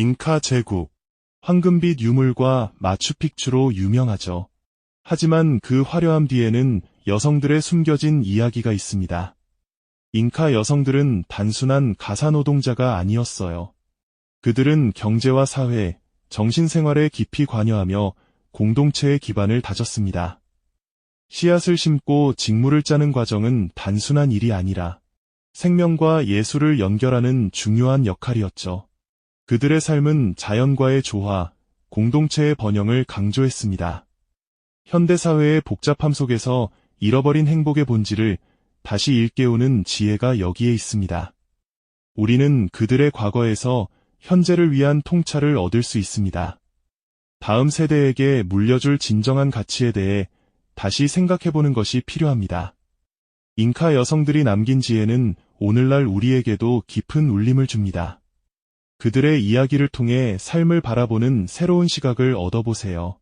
잉카 제국, 황금빛 유물과 마추픽추로 유명하죠. 하지만 그 화려함 뒤에는 여성들의 숨겨진 이야기가 있습니다. 잉카 여성들은 단순한 가사노동자가 아니었어요. 그들은 경제와 사회, 정신생활에 깊이 관여하며 공동체의 기반을 다졌습니다. 씨앗을 심고 직무를 짜는 과정은 단순한 일이 아니라 생명과 예술을 연결하는 중요한 역할이었죠. 그들의 삶은 자연과의 조화, 공동체의 번영을 강조했습니다. 현대사회의 복잡함 속에서 잃어버린 행복의 본질을 다시 일깨우는 지혜가 여기에 있습니다. 우리는 그들의 과거에서 현재를 위한 통찰을 얻을 수 있습니다. 다음 세대에게 물려줄 진정한 가치에 대해 다시 생각해보는 것이 필요합니다. 잉카 여성들이 남긴 지혜는 오늘날 우리에게도 깊은 울림을 줍니다. 그들의 이야기를 통해 삶을 바라보는 새로운 시각을 얻어보세요.